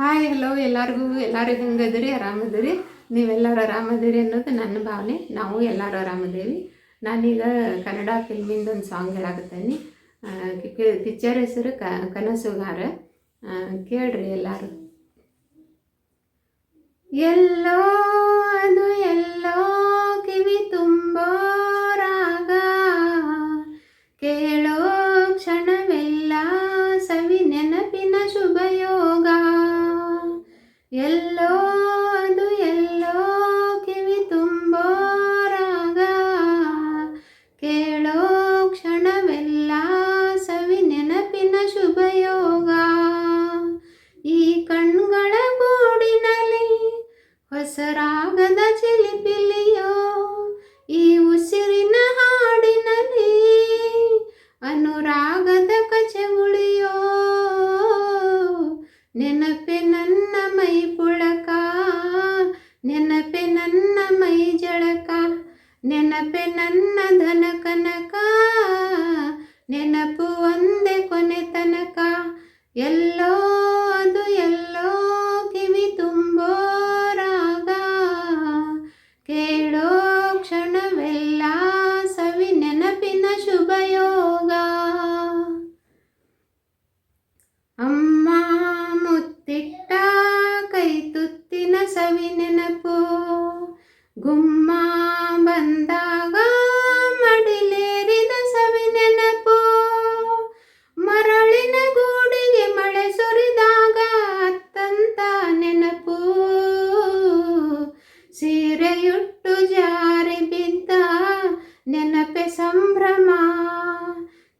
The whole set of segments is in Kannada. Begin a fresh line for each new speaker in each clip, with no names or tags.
ಹಾಯ್ ಹಲೋ ಎಲ್ಲರಿಗೂ ಎಲ್ಲರೂ ಹೆಂಗದಿರಿ ಆರಾಮದಿರಿ ನೀವೆಲ್ಲರೂ ಆರಾಮದಿರಿ ಅನ್ನೋದು ನನ್ನ ಭಾವನೆ. ನಾವು ಎಲ್ಲರೂ ಆರಾಮದೇವಿ ನಾನೀಗ ಕನ್ನಡ ಫಿಲ್ಮಿಂದ ಒಂದು ಸಾಂಗ್ ಹೇಳಾಕತ್ತೀನಿ. ಪಿಕ್ಚರ್ ಹೆಸರು ಕ, ಕನಸುಗಾರ. ಕೇಳ್ರಿ ಎಲ್ಲರೂ. ಎಲ್ಲೋ ಎಲ್ಲೋ ಅದು ಎಲ್ಲೋ ಕಿವಿ ತುಂಬೋರಾಗ ಕೇಳೋ ಕ್ಷಣವೆಲ್ಲ ಸವಿ ನೆನಪಿನ ಶುಭಯೋಗ. ಈ ಕಣ್ಗಳ ಗೂಡಿನಲ್ಲಿ ಹೊಸ ನೆನಪೆ ನನ್ನ ಮೈ ಪುಳಕ ನೆನಪೆ ನನ್ನ ಮೈ ಜಳಕ ನೆನಪೆ ನನ್ನ ಧನ ಕನಕ. ಗುಮ್ಮ ಬಂದಾಗ ಮಡಿಲೇರಿದ ಸವಿ ನೆನಪು. ಮರಳಿನ ಗೂಡಿಗೆ ಮಳೆ ಸುರಿದಾಗ ಅತ್ತಂತ ನೆನಪು. ಸೀರೆಯುಟ್ಟು ಜಾರಿ ಬಿದ್ದ ನೆನಪೆ ಸಂಭ್ರಮ.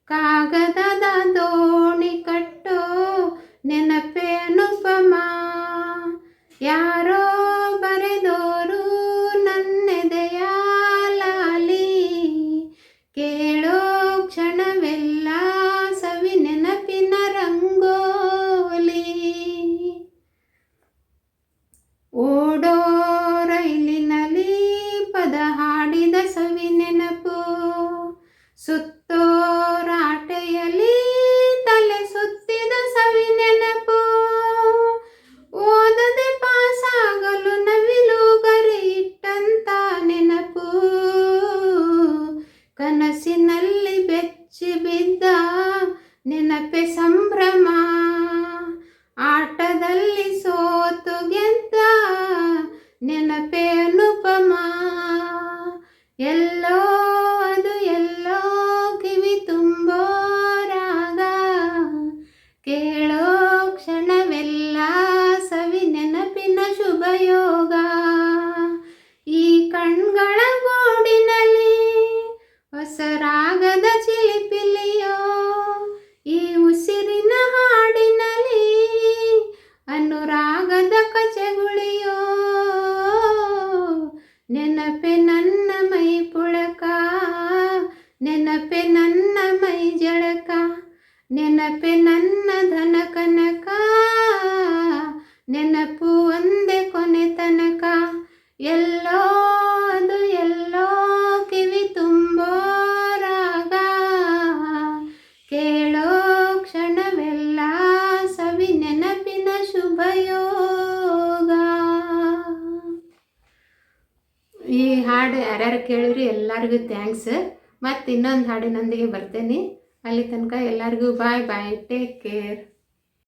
ಕಾಗದದ ದೋಣಿ ಕಟ್ಟೋ ನೆನಪೆ ಅನುಪಮ. ಯಾರೋ ಸುತ್ತೋ ರಾಟೆಯಲ್ಲಿ ತಲೆ ಸುತ್ತಿದ ಸವಿ ನೆನಪು. ಓದದೆ ಪಾಸಾಗಲು ನವಿಲು ಗರಿ ಇಟ್ಟಂತ ನೆನಪು. ಕನಸಿನಲ್ಲಿ ಬೆಚ್ಚಿ ಬಿದ್ದ ನೆನಪೆ ಸಂಭ್ರಮ. ಆಟದಲ್ಲಿ ಸೋತು ಗೆದ್ದ ನೆನಪೆ ಅನುಪಮ. ಎಲ್ಲೋ ನೆನಪೆ ನನ್ನ ಧನ ಕನಕ. ನೆನಪು ಒಂದೇ ಕೊನೆ ತನಕ. ಎಲ್ಲೋ ಅದು ಎಲ್ಲೋ ಕಿವಿ ತುಂಬೋ ರಾಗ. ಕೇಳೋ ಕ್ಷಣವೆಲ್ಲ ಸವಿ ನೆನಪಿನ ಶುಭಯೋಗ ಈ ಹಾಡು ಯಾರ್ಯಾರು ಕೇಳಿರಿ ಎಲ್ಲರಿಗೂ ಥ್ಯಾಂಕ್ಸ್ ಮತ್ತು ಇನ್ನೊಂದು ಹಾಡಿನೊಂದಿಗೆ ಬರ್ತೇನೆ. ಅಲ್ಲಿ ತನಕ ಎಲ್ಲರಿಗೂ ಬಾಯ್ ಬಾಯ್ ಟೇಕ್ ಕೇರ್